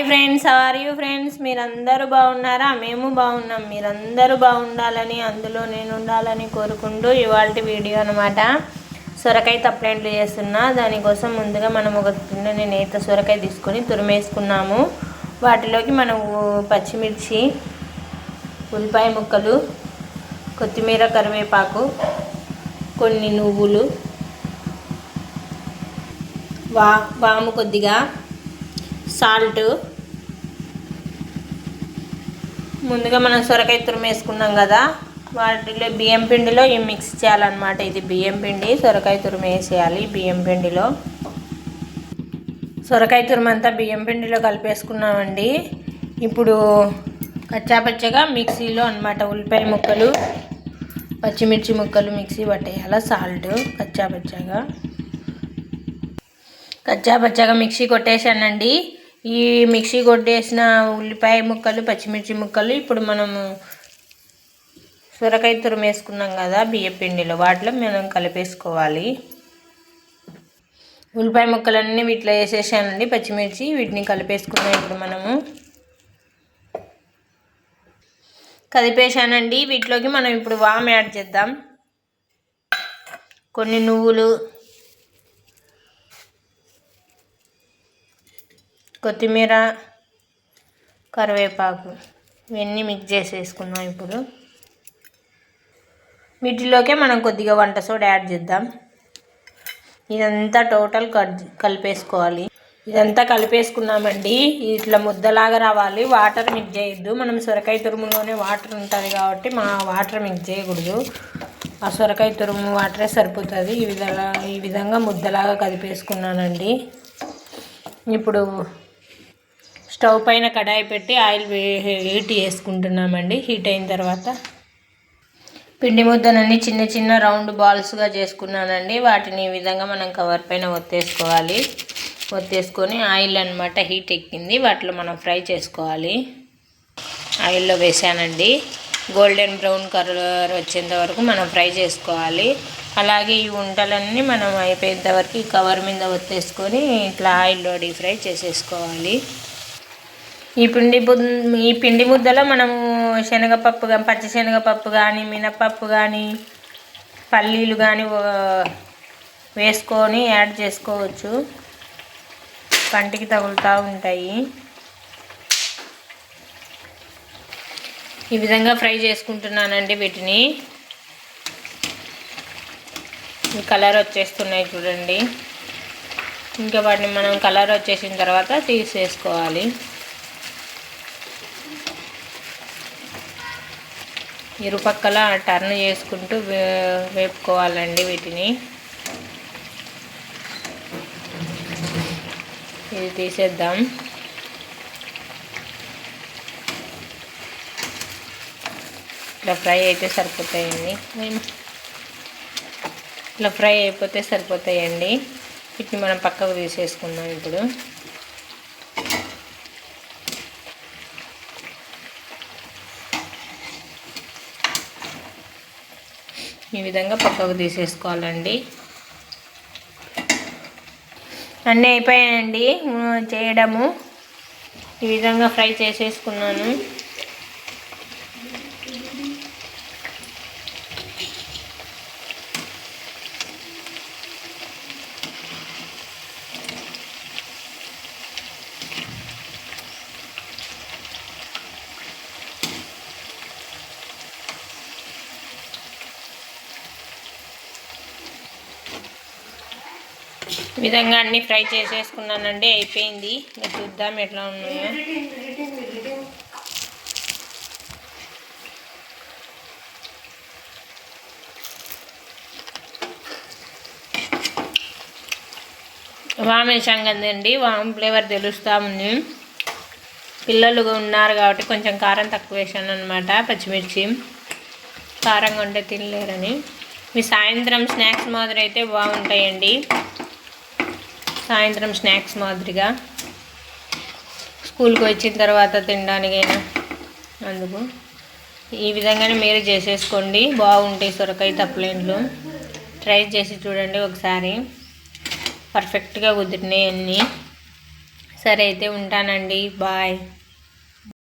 Hi friends are you friends మీరందరూ బాగున్నారా? మేము బాగున్నాం. మీరందరూ బాగుండాలని అందులో నేను ఉండాలని కోరుకుంటూ ఇవాళ వీడియో అనమాట సొరకాయ తప్పలేంట్లు చేస్తున్నా. దానికోసం ముందుగా మనం ఒక గిన్నె నేత సొరకాయ తీసుకొని తురిమేసుకున్నాము. వాటిలోకి మనం పచ్చిమిర్చి ఉల్లిపాయ ముక్కలు కొత్తిమీర కరివేపాకు కొన్ని నువ్వులు వా వాము కొద్దిగా సాల్ట్. ముందుగా మనం సొరకాయ తురిమేసుకున్నాం కదా వాటిలో బియ్యం పిండిలో ఈ మిక్స్ చేయాలన్నమాట. ఇది బియ్యం పిండి సొరకాయ తురిమేసేయాలి బియ్యం పిండిలో. సొరకాయ తురుమంతా బియ్యం పిండిలో కలిపేసుకున్నామండి. ఇప్పుడు కచ్చాపచ్చగా మిక్సీలో అనమాట ఉల్లిపాయ ముక్కలు పచ్చిమిర్చి ముక్కలు మిక్సీ పట్టేయాల సాల్ట్ కచ్చాపచ్చగా. కచ్చాపచ్చగా మిక్సీ కొట్టేశానండి. ఈ మిక్సీ కొట్టేసిన ఉల్లిపాయ ముక్కలు పచ్చిమిర్చి ముక్కలు ఇప్పుడు మనము సొరకాయ తురుమేసుకున్నాం కదా బియ్య పిండిలో. వాటిలో మనం కలిపేసుకోవాలి. ఉల్లిపాయ ముక్కలన్నీ వీటిలో వేసేసానండి. పచ్చిమిర్చి వీటిని కలిపేసుకున్నాం ఇప్పుడు మనము. కలిపేసానండి. వీటిలోకి మనం ఇప్పుడు వామ్ యాడ్ చేద్దాం. కొన్ని నువ్వులు కొత్తిమీర కరివేపాకు ఇవన్నీ మిక్స్ చేసేసుకున్నాం ఇప్పుడు. వీటిలోకే మనం కొద్దిగా వంట సోడా యాడ్ చేద్దాం. ఇదంతా టోటల్ కలిపేసుకోవాలి. ఇదంతా కలిపేసుకున్నామండి ఇట్లా ముద్దలాగా రావాలి. వాటర్ మిక్స్ చేయొద్దు. మనం సొరకాయ తురుములోనే వాటర్ ఉంటుంది కాబట్టి మా వాటర్ మిక్స్ చేయకూడదు. ఆ సొరకాయ తురుము వాటరే సరిపోతుంది. ఈ విధంగా ఈ విధంగా ముద్దలాగా కలిపేసుకున్నానండి. ఇప్పుడు స్టవ్ పైన కడాయి పెట్టి ఆయిల్ హీట్ చేసుకుంటున్నామండి. హీట్ అయిన తర్వాత పిండి ముద్దనని చిన్న చిన్న రౌండ్ బాల్స్గా చేసుకున్నానండి. వాటిని ఈ విధంగా మనం కవర్ పైన ఒత్తేసుకోవాలి. ఒత్తేసుకొని ఆయిల్ అనమాట హీట్ ఎక్కింది. వాటిలో మనం ఫ్రై చేసుకోవాలి. ఆయిల్లో వేసానండి. గోల్డెన్ బ్రౌన్ కలర్ వచ్చేంత వరకు మనం ఫ్రై చేసుకోవాలి. అలాగే ఈ వంటలన్నీ మనం అయిపోయేంత వరకు ఈ కవర్ మీద ఒత్తేసుకొని ఇట్లా ఆయిల్లో డీప్ ఫ్రై చేసేసుకోవాలి. ఈ పిండి ఈ పిండి ముద్దలో మనము శనగపప్పు కానీ పచ్చిశనగపప్పు కానీ మినపప్పు కానీ పల్లీలు కానీ వేసుకొని యాడ్ చేసుకోవచ్చు. పంటికి తగులుతూ ఉంటాయి. ఈ విధంగా ఫ్రై చేసుకుంటున్నానండి వీటిని. కలర్ వచ్చేస్తున్నాయి చూడండి. ఇంకా వాటిని మనం కలర్ వచ్చేసిన తర్వాత తీసేసుకోవాలి. ఇరుపక్కల టర్న్ చేసుకుంటూ వేపుకోవాలండి వీటిని. ఇది తీసేద్దాం. ఇట్లా ఫ్రై అయితే సరిపోతాయండి. ఇట్లా ఫ్రై అయిపోతే సరిపోతాయండి. వీటిని మనం పక్కకు తీసేసుకుందాం ఇప్పుడు. ఈ విధంగా పక్కకు తీసేసుకోవాలండి. అన్నీ అయిపోయాయండి. చేయడము. ఈ విధంగా ఫ్రై చేసేసుకున్నాను. విధంగా అన్నీ ఫ్రై చేసేసుకున్నానండి అయిపోయింది. మీరు చూద్దాం ఎట్లా ఉన్నాయో. వామ్ వేసాం కదండి వామ్ ఫ్లేవర్ తెలుస్తూ ఉంది. పిల్లలు ఉన్నారు కాబట్టి కొంచెం కారం తక్కువ వేసాను అనమాట పచ్చిమిర్చి. కారంగా ఉంటే తినలేరని. మీ సాయంత్రం స్నాక్స్ మాదిరి అయితే బాగుంటాయండి. సాయంత్రం స్నాక్స్ మాదిరిగా స్కూల్కి వచ్చిన తర్వాత తినడానికైనా అందుకు. ఈ విధంగానే మీరు చేసేసుకోండి. బాగుంటాయి సొరకాయ తప్పలేంట్లు ట్రై చేసి చూడండి ఒకసారి. పర్ఫెక్ట్గా కుదిరినాయి అన్నీ. సరే అయితే ఉంటానండి. బాయ్.